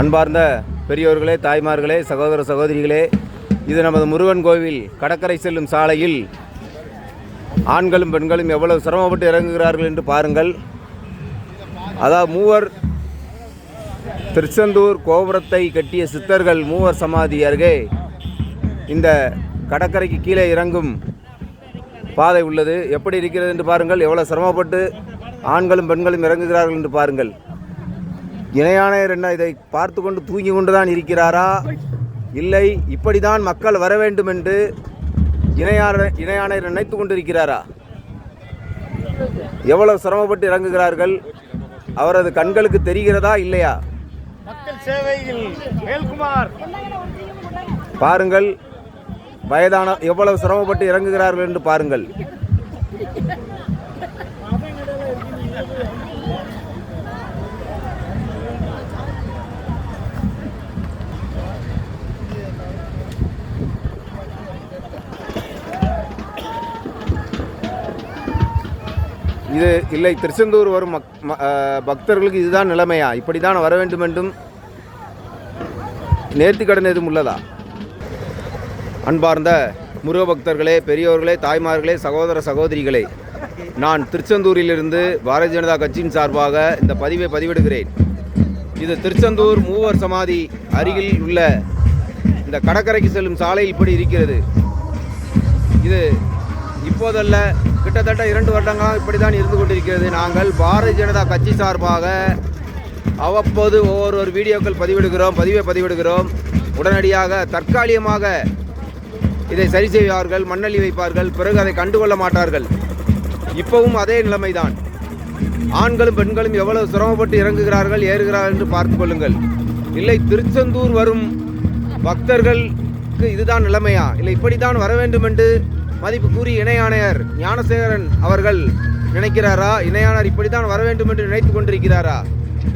அன்பார்ந்த பெரியோர்களே தாய்மார்களே சகோதர சகோதரிகளே இது நமது முருகன் கோவில் கடற்கரை செல்லும் சாலையில் ஆண்களும் பெண்களும் எவ்வளவு சிரமப்பட்டு இறங்குகிறார்கள் என்று பாருங்கள். அதாவது மூவர் திருச்செந்தூர் கோபுரத்தை கட்டிய சித்தர்கள் மூவர் சமாதி அருகே இந்த கடற்கரைக்கு கீழே இறங்கும் பாதை உள்ளது. எப்படி இருக்கிறது என்று பாருங்கள். எவ்வளவு சிரமப்பட்டு ஆண்களும் பெண்களும் இறங்குகிறார்கள் என்று பாருங்கள். இணையாணையர் என்ன இதை பார்த்து கொண்டு தூங்கி கொண்டுதான் இருக்கிறாரா? இல்லை இப்படிதான் மக்கள் வர வேண்டும் என்று இணையான இணையாணையர் நினைத்து கொண்டிருக்கிறாரா? எவ்வளவு சிரமப்பட்டு இறங்குகிறார்கள்? அவரது கண்களுக்கு தெரிகிறதா இல்லையா? மக்கள் சேவையில் பாருங்கள் வயதான எவ்வளவு சிரமப்பட்டு இறங்குகிறார்கள் என்று பாருங்கள். இது இல்லை திருச்செந்தூர் வரும் மக் பக்தர்களுக்கு இதுதான் நிலைமையா? இப்படி தான் வர வேண்டும் என்றும் நேர்த்தி கடன் எதுவும் உள்ளதா? அன்பார்ந்த முருக பக்தர்களே பெரியோர்களே தாய்மார்களே சகோதர சகோதரிகளே நான் திருச்செந்தூரிலிருந்து பாரதிய ஜனதா கட்சியின் சார்பாக இந்த பதிவை பதிவிடுகிறேன். இது திருச்செந்தூர் மூவர் சமாதி அருகில் உள்ள இந்த கடற்கரைக்கு செல்லும் சாலை இப்படி இருக்கிறது. இது இப்போதல்ல கிட்டத்தட்ட இரண்டு வருடங்களாக இப்படி தான் இருந்து கொண்டிருக்கிறது. நாங்கள் பாரதிய ஜனதா கட்சி சார்பாக அவ்வப்போது ஒவ்வொரு ஒரு வீடியோக்கள் பதிவிடுகிறோம் பதிவை பதிவிடுகிறோம். உடனடியாக தற்காலிகமாக இதை சரி செய்வார்கள் மண்ணள்ளி வைப்பார்கள் பிறகு அதை கண்டுகொள்ள மாட்டார்கள். இப்பவும் அதே நிலைமைதான். ஆண்களும் பெண்களும் எவ்வளவு சிரமப்பட்டு இறங்குகிறார்கள் ஏறுகிறார்கள் என்று பார்த்து கொள்ளுங்கள். இல்லை திருச்செந்தூர் வரும் பக்தர்களுக்கு இதுதான் நிலைமையா? இல்லை இப்படித்தான் வர வேண்டும் என்று மதிப்பு கூறி இணை ஆணையர் ஞானசேகரன் அவர்கள் நினைக்கிறாரா? இணையாளர் இப்படித்தான் வர வேண்டும் என்று நினைத்து கொண்டிருக்கிறாரா?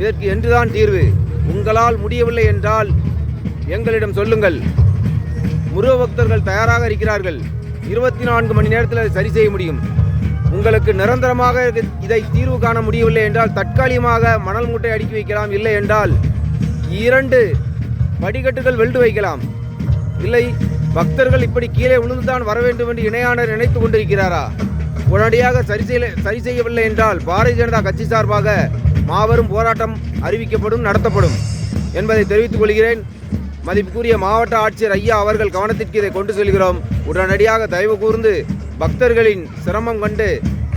இதற்கு என்றுதான் தீர்வு. உங்களால் முடியவில்லை என்றால் எங்களிடம் சொல்லுங்கள். முருக பக்தர்கள் தயாராக இருக்கிறார்கள். இருபத்தி நான்கு மணி நேரத்தில் அதை சரி செய்ய முடியும். உங்களுக்கு நிரந்தரமாக இதை தீர்வு காண முடியவில்லை என்றால் தற்காலிகமாக மணல் மூட்டை அடுக்கி வைக்கலாம். இல்லை என்றால் இரண்டு படிக்கட்டுகள் வெல்டு வைக்கலாம். இல்லை பக்தர்கள் இப்படி கீழே விழுந்துதான் வர வேண்டும் என்று இணையாளர் நினைத்து கொண்டிருக்கிறாரா? உடனடியாக சரி செய்ய சரி செய்யவில்லை என்றால் பாரதிய ஜனதா கட்சி சார்பாக மாபெரும் போராட்டம் அறிவிக்கப்படும் நடத்தப்படும் என்பதை தெரிவித்துக் கொள்கிறேன். மதிப்புக்குரிய மாவட்ட ஆட்சியர் ஐயா அவர்கள் கவனத்திற்கு இதை கொண்டு செல்கிறோம். உடனடியாக தயவு கூர்ந்து பக்தர்களின் சிரமம் கண்டு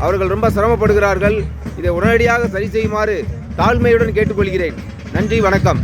அவர்கள் ரொம்ப சிரமப்படுகிறார்கள். இதை உடனடியாக சரி செய்யுமாறு தாழ்மையுடன் கேட்டுக்கொள்கிறேன். நன்றி வணக்கம்.